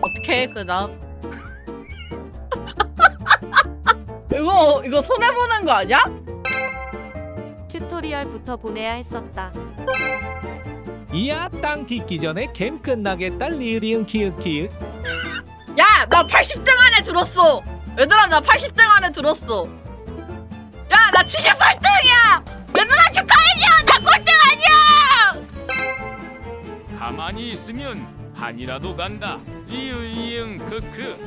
어떻게 그다음? 이거 이거 손해 보는 거 아니야? 튜토리얼부터 보내야 했었다. 이야 땅 딛기 전에 캠 끝나겠다 리으리응 키읔키읔 야, 나 80등 안에 들었어. 얘들아, 나 80등 안에 들었어. 야, 나 78등이야. 얘들아 축하해줘. 나 꼴등. 가만히 있으면 반이라도 간다. 리으 이응 크크.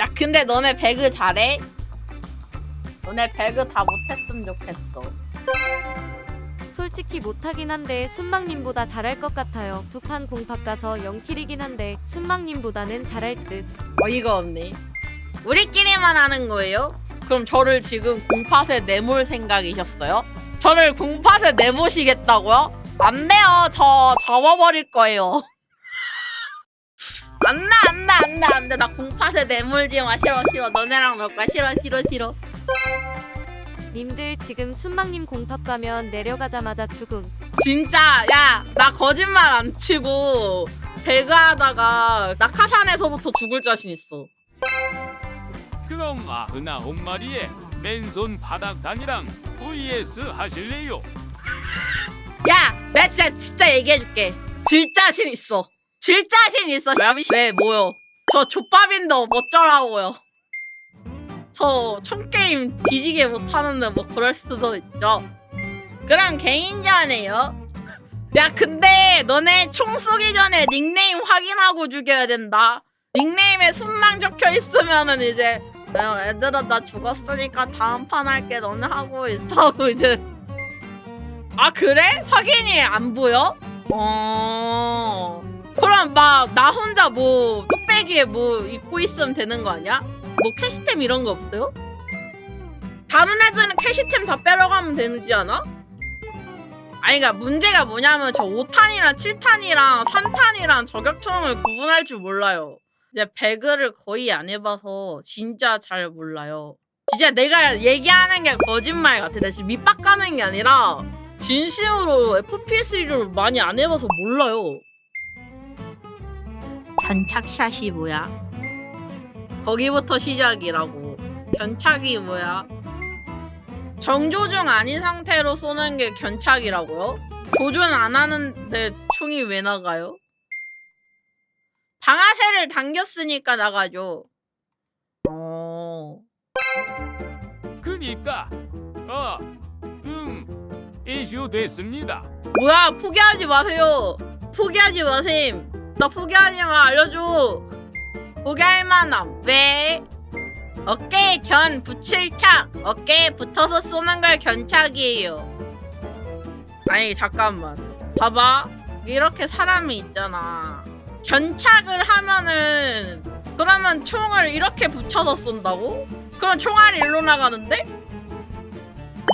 야, 근데 너네 배그 잘해? 너네 배그 다 못했으면 좋겠어. 솔직히 못하긴 한데 순망님보다 잘할 것 같아요. 두 판공 바꿔서 0킬이긴 한데 순망님보다는 잘할 듯. 어이가 없네. 우리끼리만 하는 거예요? 그럼 저를 지금 공팟에 내몰 생각이셨어요? 저를 공팟에 내모시겠다고요? 안 돼요. 저 접어버릴 거예요. 안 돼, 안 돼, 안 돼, 안 돼. 나 공팟에 내몰지 마. 싫어, 싫어. 너네랑 놀 거야. 싫어, 싫어, 싫어. 님들 지금 순망님 공팍 가면 내려가자마자 죽음. 진짜, 야, 나 거짓말 안 치고 배그하다가 낙하산에서부터 죽을 자신 있어. 그럼 아흔아홉 마리의 맨손 바닥단이랑 vs 하실래요? 야, 내가 진짜 진짜 얘기해줄게. 질 자신 있어. 질 자신 있어. 야비 왜 뭐요? 저 족밥인데 어쩌라고요? 저 총게임 뒤지게 못하는데 뭐 그럴 수도 있죠. 그럼 개인전이에요. 야, 근데 너네 총 쏘기 전에 닉네임 확인하고 죽여야 된다. 닉네임에 순망 적혀 있으면은 이제 야, 얘들아 나 죽었으니까 다음 판 할게 너네 하고 있어 이제 아 그래? 확인이 안 보여? 어 그럼 막 나 혼자 뭐 뚝배기에 뭐 입고 있으면 되는 거 아니야? 뭐 캐시템 이런 거 없어요? 다른 애들은 캐시템 다 빼러가면 되지 않아? 아니 그니까 문제가 뭐냐면 저 5탄이랑 7탄이랑 3탄이랑 저격총을 구분할 줄 몰라요 이제 배그를 거의 안 해봐서 진짜 잘 몰라요 진짜 내가 얘기하는 게 거짓말 같아 나 지금 밑밥 가는 게 아니라 진심으로 FPS를 많이 안 해봐서 몰라요. 견착샷이 뭐야? 거기부터 시작이라고. 견착이 뭐야? 정조중 아닌 상태로 쏘는 게 견착이라고요? 조준 안 하는데 총이 왜 나가요? 방아쇠를 당겼으니까 나가죠. 어. 그니까 어, 응, 이슈 됐습니다. 뭐야 포기하지 마세요 포기하지 마셈 나 포기하지 마 알려줘 포기할 만함 왜? 어깨에 견 붙일 착. 어깨에 붙어서 쏘는 걸 견착이에요. 아니 잠깐만. 봐봐. 이렇게 사람이 있잖아. 견착을 하면은 그러면 총을 이렇게 붙여서 쏜다고? 그럼 총알이 일로 나가는데?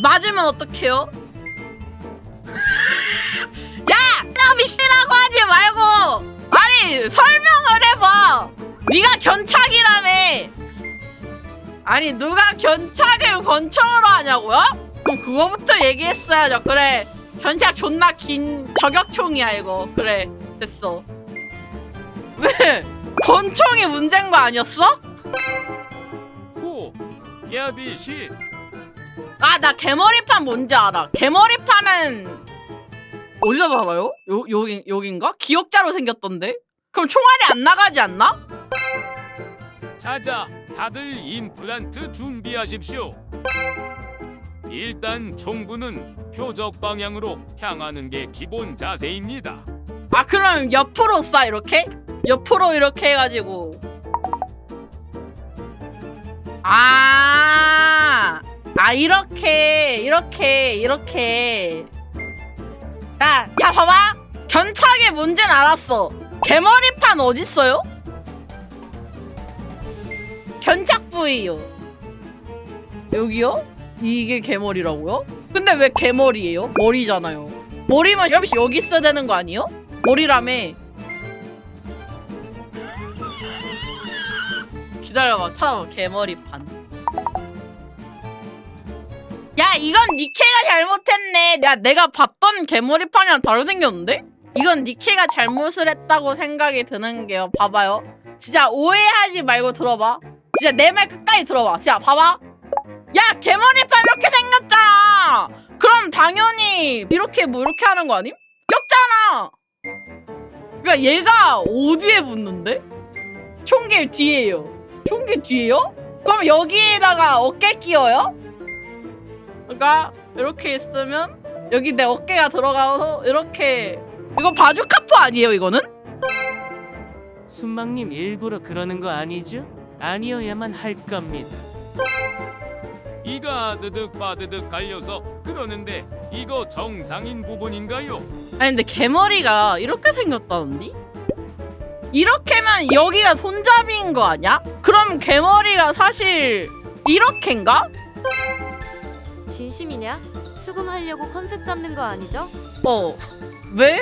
맞으면 어떡해요? 서비스라고 하지 말고! 아니 설명을 해봐 네가 견착이라며 아니 누가 견착을 권총으로 하냐고요? 그럼 그거부터 얘기했어야죠 그래 견착 존나 긴 저격총이야 이거 그래 됐어 왜 권총이 문제인 거 아니었어? 호, 야비시, 아 나 개머리판 뭔지 알아 개머리판은 어디서 알아요? 요, 여기, 여긴가? 기억자로 생겼던데? 그럼 총알이 안 나가지 않나? 자자, 다들 임플란트 준비하십시오. 일단 총구는 표적 방향으로 향하는 게 기본 자세입니다. 아 그럼 옆으로 쏴 이렇게? 옆으로 이렇게 해가지고 아, 아 이렇게 이렇게 이렇게 자, 자 봐봐 견착의 문제는 알았어 개머리판 어딨어요? 견착 부위요. 여기요? 이게 개머리라고요? 근데 왜 개머리예요? 머리잖아요. 머리만 여러분 여기 있어야 되는 거 아니에요? 머리라며. 기다려봐. 찾아봐. 개머리 판. 야 이건 니케가 잘못했네 야 내가 봤던 개머리판이랑 다르 생겼는데? 이건 니케가 잘못을 했다고 생각이 드는 게요 봐봐요 진짜 오해하지 말고 들어봐 진짜 내 말 끝까지 들어봐 진짜 봐봐 야 개머리판 이렇게 생겼잖아 그럼 당연히 이렇게 뭐 이렇게 하는 거 아님? 꼈잖아 그러니까 얘가 어디에 붙는데? 총개 뒤에요. 총개 뒤에요? 그럼 여기에다가 어깨 끼워요? 그러니까 이렇게 있으면 여기 내 어깨가 들어가서 이렇게 이거 바주카포 아니에요 이거는? 순망님 일부러 그러는 거 아니죠? 아니어야만 할 겁니다. 이가 아드득 바드득 갈려서 그러는데 이거 정상인 부분인가요? 아니 근데 개머리가 이렇게 생겼다는데? 이렇게면 여기가 손잡이인 거 아니야? 그럼 개머리가 사실 이렇게인가? 진심이냐? 수금하려고 컨셉 잡는 거 아니죠? 어 왜?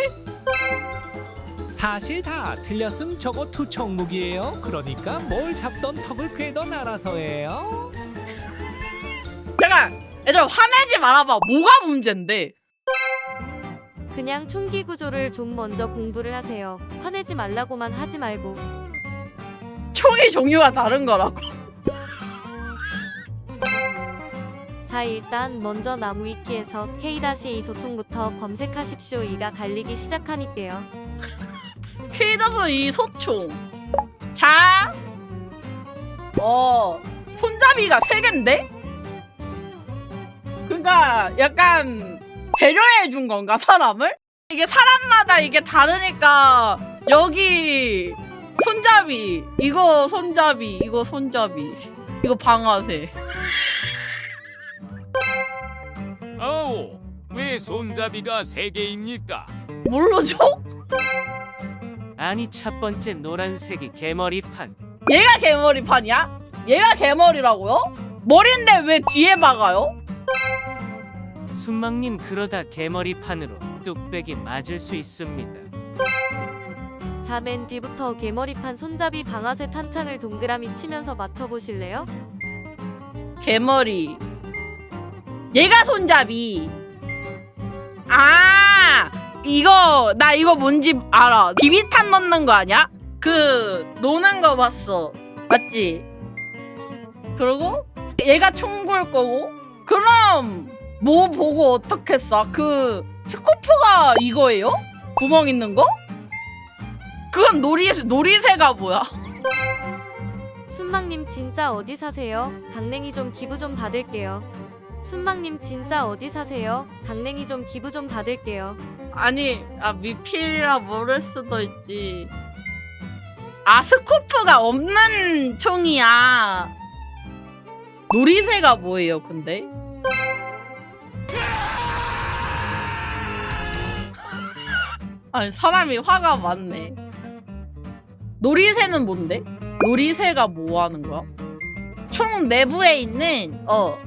사실 다 틀렸음 저거 투척 무기예요. 그러니까 뭘 잡던 턱을 괴던 알아서예요. 잠깐 얘들아 화내지 말아봐 뭐가 문제인데 그냥 총기 구조를 좀 먼저 공부를 하세요. 화내지 말라고만 하지 말고. 총의 종류가 다른 거라고 자 일단 먼저 나무 위키에서 K-2 소총부터 검색하십시오. 이가 갈리기 시작하니까요. 퀴드도 이 소총 자 어, 손잡이가 세 갠데? 그니까 약간 배려해 준 건가 사람을? 이게 사람마다 이게 다르니까 여기 손잡이 이거 손잡이 이거 손잡이 이거 방아쇠 아오 왜 손잡이가 세 개입니까? 뭘로 줘? 아니 첫 번째 노란색이 개머리판. 얘가 개머리판이야? 얘가 개머리라고요? 머리인데 왜 뒤에 박아요? 순망님 그러다 개머리판으로 뚝배기 맞을 수 있습니다. 자맨 뒤부터 개머리판 손잡이 방아쇠 탄창을 동그라미 치면서 맞춰보실래요? 개머리 얘가 손잡이 아 이거 나 이거 뭔지 알아 비비탄 넣는 거 아니야? 그 노는 거 봤어 맞지? 그리고 얘가 총볼 거고 그럼 뭐 보고 어떻게 쏴? 그 스코프가 이거예요? 구멍 있는 거? 그건 놀이 놀이새가 뭐야? 순망님 진짜 어디 사세요? 강냉이 좀 기부 좀 받을게요. 순망님 진짜 어디 사세요? 강냉이 좀 기부 좀 받을게요. 아니 아 미필이라 모를 수도 있지 아 스코프가 없는 총이야 놀이새가 뭐예요 근데? 아니 사람이 화가 많네 놀이새는 뭔데? 놀이새가 뭐 하는 거야? 총 내부에 있는 어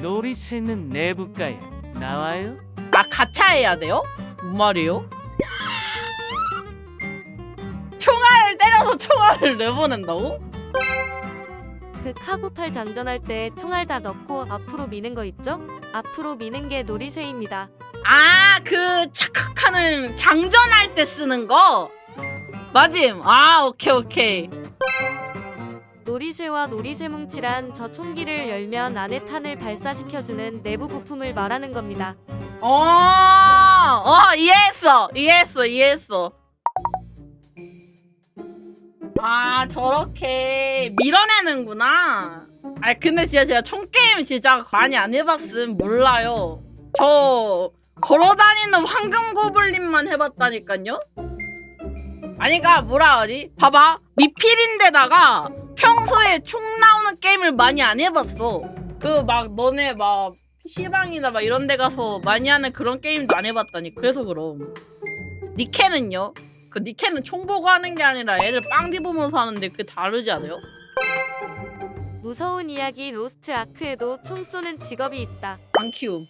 놀이새는 내부가에 나와요? 아 가차해야 돼요? 뭔 말이에요? 총알을 때려서 총알을 내보낸다고? 그 카구팔 장전할 때 총알 다 넣고 앞으로 미는 거 있죠? 앞으로 미는 게 놀이쇠입니다. 아 그 착각하는 장전할 때 쓰는 거? 맞임 아 오케이 오케이 놀이쇠와 놀이쇠 뭉치란 저 총기를 열면 안에 탄을 발사시켜주는 내부 부품을 말하는 겁니다. 어, 어 이해했어. 이해했어 이해했어. 아 저렇게 밀어내는구나. 아 근데 진짜 제가 총게임 진짜 많이 안 해봤음. 몰라요. 저 걸어다니는 황금 고블린만 해봤다니까요 아니가 뭐라 하지 봐봐 미필인데다가 평소에 총 나오는 게임을 많이 안 해봤어 그 막 너네 막 PC방이나 막 이런 데 가서 많이 하는 그런 게임도 안 해봤다니 그래서 그럼 니케는요? 그 니케는 총 보고 하는 게 아니라 애들 빵디 보면서 하는데 그게 다르지 않아요? 무서운 이야기 로스트 아크에도 총 쏘는 직업이 있다. 안 키움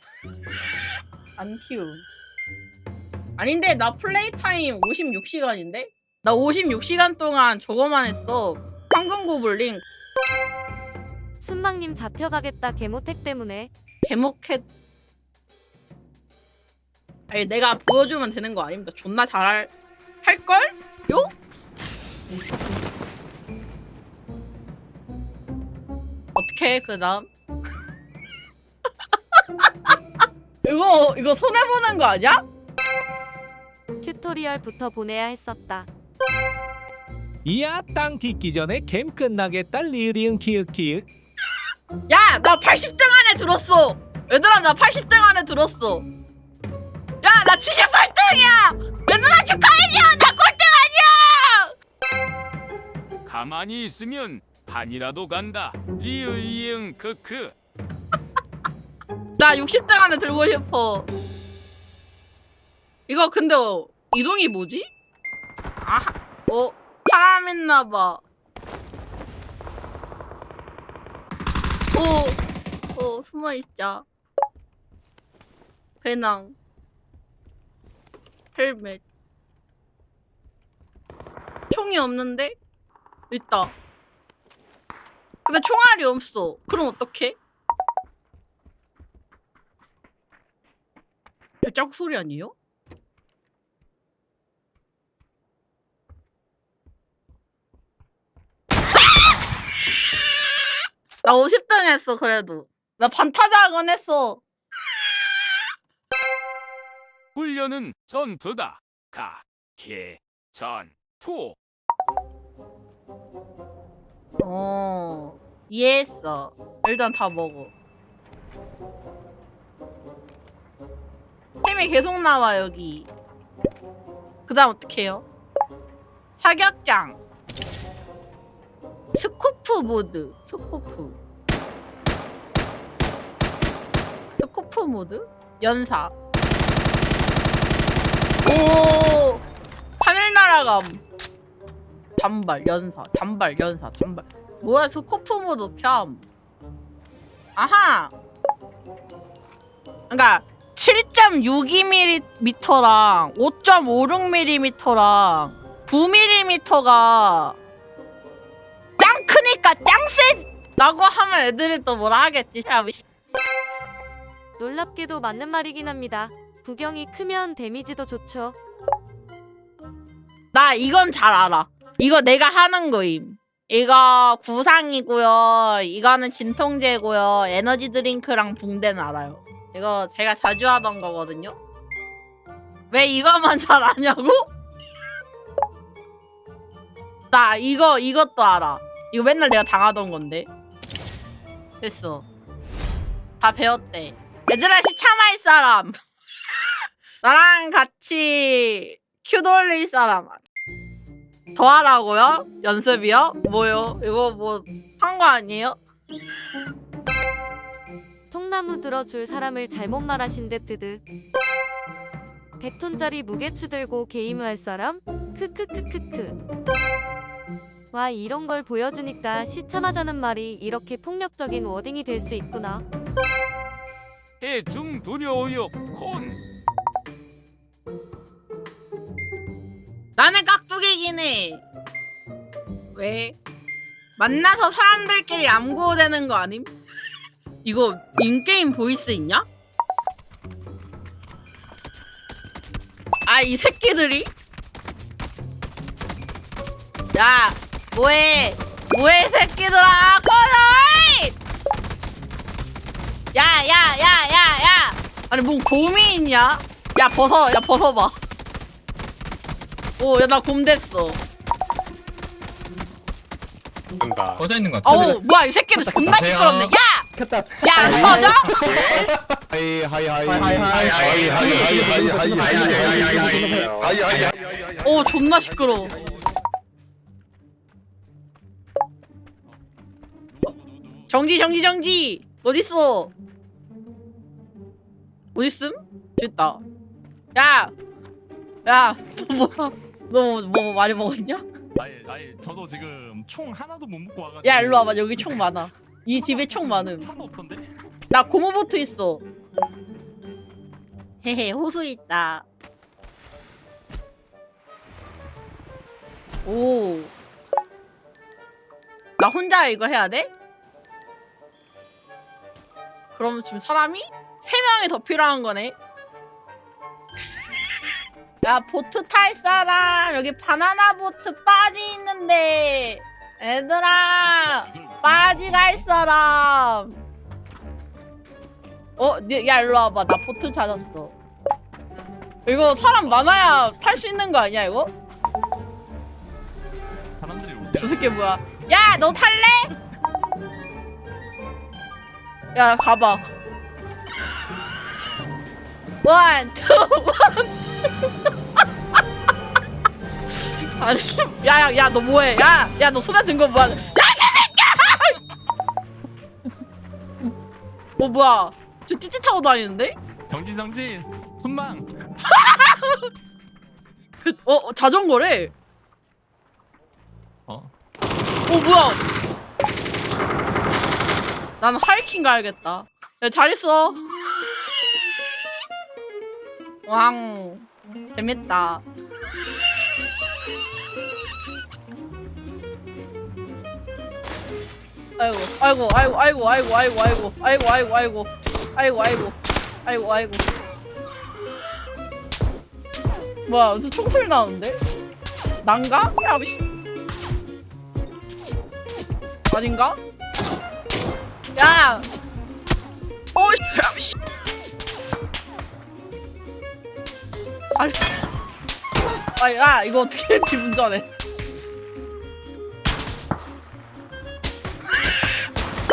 안 키움 아닌데 나 플레이 타임 56시간인데? 나 56시간 동안 저거만 했어 황금 고블린 순망님 잡혀가겠다 개모택 때문에 개목해 아니 내가 보여주면 되는 거 아닙니까? 존나 잘할 할 걸? 요? 어떻게 그다음? 이거 이거 손해 보는 거 아니야? 튜토리얼부터 보내야 했었다. 이야 땅 딛기 전에 캠 끝나겠다 리으리응 키읔키읔 야, 나 80등 안에 들었어. 얘들아, 나 80등 안에 들었어. 야, 나 78등이야. 얘들아 축하해줘. 나 꼴등 아니야. 가만히 있으면 반이라도 간다. 리으이응 크크. 나 60등 안에 들고 싶어. 이거 근데 어, 이동이 뭐지? 아, 어, 사람 있나 봐. 오, 오, 숨어 있자. 배낭. 헬멧. 총이 없는데? 있다. 근데 총알이 없어. 그럼 어떡해? 발자국 소리 아니에요? 나 50등 했어 그래도 나 반타작은 했어 훈련은 전투다. 가, 개, 전, 투. 어 이해했어 일단 다 먹어 템이 계속 나와 여기 그 다음 어떡해요? 사격장 스코프 모드 스코프. 스코프 모드? 연사. 오! 하늘 날아감. 단발 연사 단발 연사 단발. 뭐야 스코프 모드 뺨 아하! 그니까 7.62mm랑 5.56mm랑 9mm가 짱 크니까 짱세 라고 하면 애들이 또 뭐라 하겠지 야. 놀랍게도 맞는 말이긴 합니다. 구경이 크면 데미지도 좋죠. 나 이건 잘 알아. 이거 내가 하는 거임. 이거 구상이고요. 이거는 진통제고요. 에너지 드링크랑 붕대는 알아요. 이거 제가 자주 하던 거거든요. 왜 이거만 잘 아냐고? 나 이거 이것도 알아. 이거 맨날 내가 당하던 건데. 됐어. 다 배웠대. 얘들아 시참할 사람. 나랑 같이 큐 돌릴 사람. 더 하라고요? 연습이요? 뭐요? 이거 뭐 한 거 아니에요? 통나무 들어줄 사람을 잘못 말하신 듯 드드. 100톤짜리 무게추 들고 게임을 할 사람? 크크크크크. 와 이런 걸 보여주니까 시참하자는 말이 이렇게 폭력적인 워딩이 될 수 있구나. 대충 두려워요. 콘. 나는 깍두기긴 해. 왜? 만나서 사람들끼리 암고되는 거 아님? 이거 인게임 보이스 있냐? 아 이 새끼들이? 야 뭐해 뭐해 새끼들아 꺼져! 야 야 야 야 야 아니 뭔 곰이 있냐? 야 벗어 야 벗어봐 오 야 나 곰 됐어 뭔가 꺼져 있는 것 같아. 어우 뭐야 이 새끼들 존나? 시끄럽네 야! 켰다. 야안 꺼져? 하이 하이 하이 하이, 하이, 하이, 하이, 하이, 하이, 하이, 하이, 하이, 하이, 하이, 오 존나 시끄러워 정지 정지 정지 어딨어 어딨음? 있다 야! 야! 너 뭐, 뭐 많이 먹었냐? 아니, 아니, 저도 지금 총 하나도 못 먹고 와가지고. 야 일로 와봐 여기 총 많아 이 집에 총 많음 차도 없던데? 나 고무보트 있어 헤헤 호수 있다 오 혼자 이거 해야 돼? 그럼 지금 사람이 세 명이 더 필요한 거네. 야 보트 탈 사람 여기 바나나 보트 빠지 있는데 얘들아 빠지 갈 사람. 어, 네, 야 일로 와봐. 나 보트 찾았어. 이거 사람 많아야 탈 수 있는 거 아니야 이거? 사람들이 올저 새끼 뭐야? 야, 너 탈래? 야, 가봐. 원, 투, 원, 투. 아니, 씨. 야, 야, 야, 너 뭐해? 야, 야, 너 손에 든거 뭐야? 야, 개새끼야! 어, 뭐야? 저 띠띠 타고 다니는데? 정진 정진 손망 그, 어, 어, 자전거래. 어 어 뭐야? 나는 하이킹 가야겠다. 야, 잘 있어. 왕 재밌다. 아이고 아이고 아이고 아이고 아이고 아이고 아이고 아이고 아이고 아이고 아이고 아이고 아이고 아이고 뭐야 무슨 총소리 나는데? 난가? 야 씨. 아닌가? 야! 오, 씨, 씨. 잘했어. 아, 야, 이거 어떻게 해, 집 운전해.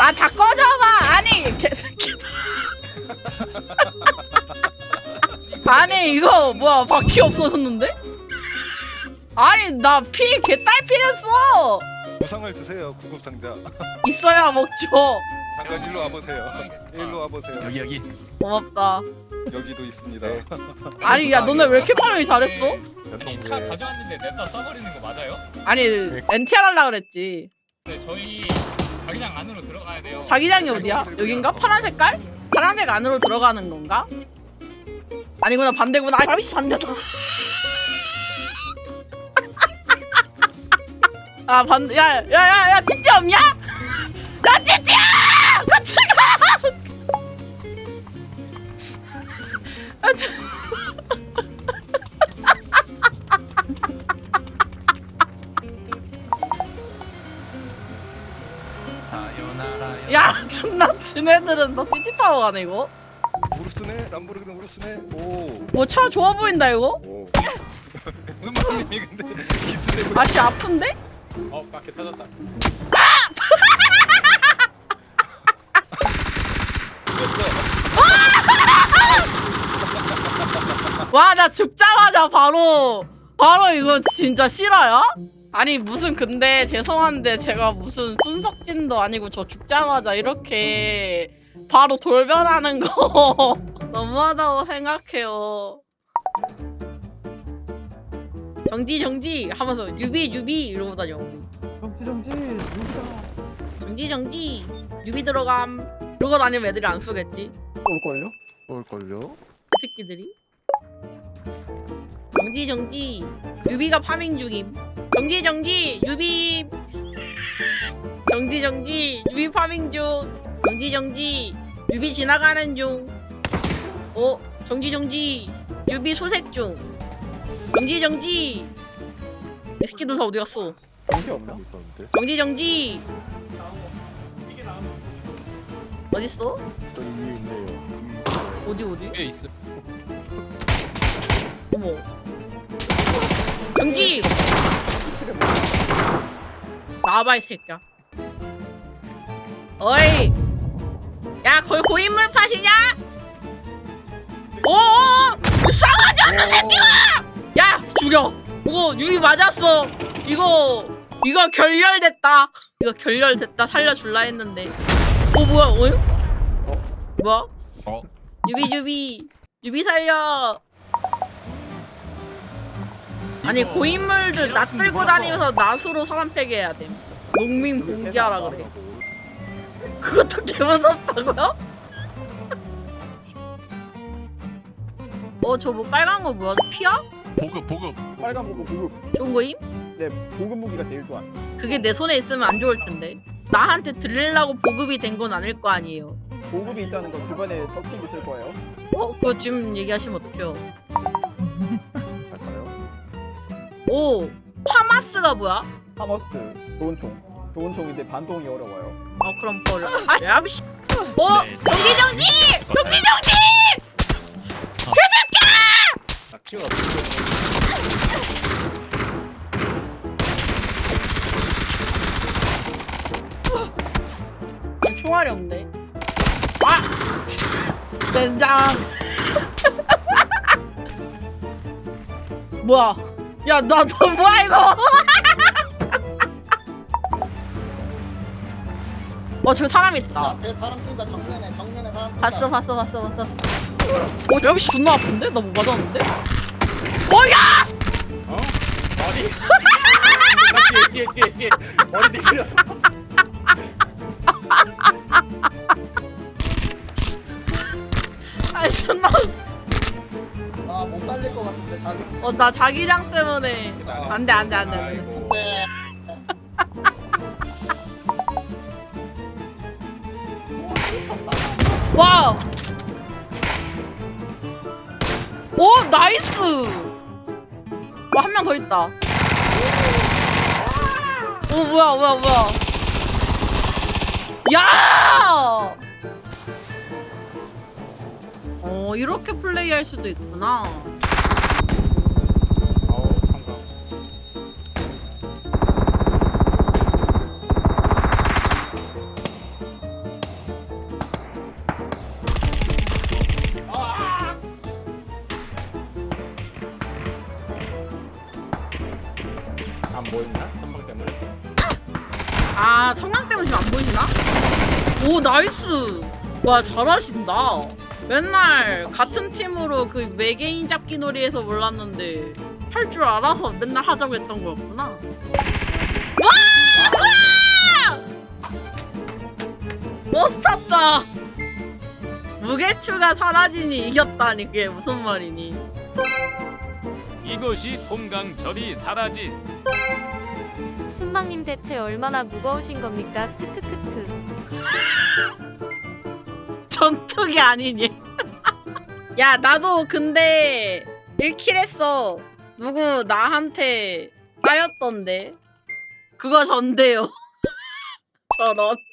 아, 다 꺼져봐! 아니, 개새끼들. 아니, 이거, 뭐야, 바퀴 없어졌는데? 아니, 나 피, 개딸피 했어! 구상을 드세요 구급 상자 있어야 먹죠. 잠깐 일로 와보세요 일로 와보세요 여기 여기 고맙다. 여기도 있습니다 아니 야 너네 왜 이렇게 파밍 잘했어? 아니 차 가져왔는데 냅다 써버리는 거 맞아요? 아니 NTR 하려 그랬지. 네 저희 자기장 안으로 들어가야 돼요. 자기장이 어디야? 여긴가? 파란 색깔? 파란색 안으로 들어가는 건가? 아니구나 반대구나. 아이씨 반대다. 아 반대. 야야야야 띠띠 없냐? 야 띠띠야! 아, 저... 사요나라 야 존나 지네들은 너 띠띠 타고 가네 이거. 우르스네 람보르기니 우르스네 오 뭐 차 좋아 보인다 이거? 오. 무슨 말님이 근데 기스네 아씨 아픈데? 어 바퀴 터졌다. 와 나 죽자마자 바로 바로 이거 진짜 싫어요? 아니 무슨 근데 죄송한데 제가 무슨 순석진도 아니고 저 죽자마자 이렇게 바로 돌변하는 거 너무하다고 생각해요. 정지 정지 하면서 유비 유비 이러고 다녀. 정지 정지 정지 정지 유비 들어감. 이러고 다니면 애들이 안 쏘겠지? 올걸요? 올걸요? 이 새끼들이 정지 정지 유비가 파밍 중임 정지 정지 유비 정지 정지 유비 파밍 중 정지 정지 유비 지나가는 중 어? 정지 정지 유비 수색 중 정지 정지 이 새끼들 다 어디 갔어 한게 없나? 있었는데 정지 정지 어딨어? 저 위에 있네요 위에 있어요 어디 어디? 위에 있어. 어머. 경기! 나와봐, 이 새끼야. 어이! 야, 거기 고인물 파시냐? 오오오! 싸가지 없는 새끼가! 야, 죽여! 이거 유이 맞았어. 이거, 이거 결렬됐다. 이거 결렬됐다. 살려줄라 했는데. 어, 뭐야, 어? 뭐야? 어? 유비, 유비. 유비 살려. 아니 고인물들 낫 이렇게 들고. 다니면서 낫으로 사람 패게 해야 돼. 농민 봉기하라 그래. 그것도 개무섭다고요? 어 저 뭐 빨간 거 뭐야? 피야? 보급 보급. 빨간 보급 보급. 좋은 거임? 네 보급 무기가 제일 좋아. 그게 내 손에 있으면 안 좋을 텐데. 나한테 들리려고 보급이 된 건 아닐 거 아니에요. 보급이 있다는 거 주변에 적힌 있을 거예요. 어, 그거 지금 얘기하시면 어떡해요. 오, 파마스가 뭐야? 하머스트 좋은 총. 좋은 총인데 반동이 어려워요. 어, 그럼 버려. 아, 야, 씨. 어, 네, 정기 정지! 정기 정지! 나 키가. 총알이 없네. 아! 젠장. 뭐야? 야, 나, 너 뭐야, 이거? 어, 저기 사람 있다. 앞에 사람 뛴다 정면에 정면에 사람 뛴다. 봤어, 봤어, 봤어, 봤어. 어, 여기 씨 존나 아픈데? 나 뭐 맞았는데? 어, 야! 어? 머리. 나 뒤에 뒤에 뒤에 뒤에 머리 내밀었어. 아이, 존나. 살릴 것 같은데 자기. 어, 나 자기장 때문에. 안 돼, 안 돼, 안 돼. 안 돼. 아이고. 와! 오, 나이스! 와, 한 명 더 있다. 오, 뭐야, 뭐야, 뭐야. 야! 어, 이렇게 플레이할 수도 있구나. 와, 잘하신다. 맨날 같은 팀으로 그 외계인 잡기 놀이에서 몰랐는데 할 줄 알아서 맨날 하자고 했던 거였구나. 와! 와! 멋졌다! 무게추가 사라지니 이겼다니 그게 무슨 말이니? 이것이 동강절이 사라진 순망님 대체 얼마나 무거우신 겁니까? 크크크크. 전투기 아니니? 야 나도 근데 1킬 했어. 누구 나한테 까였던데. 그거 전데요. 저런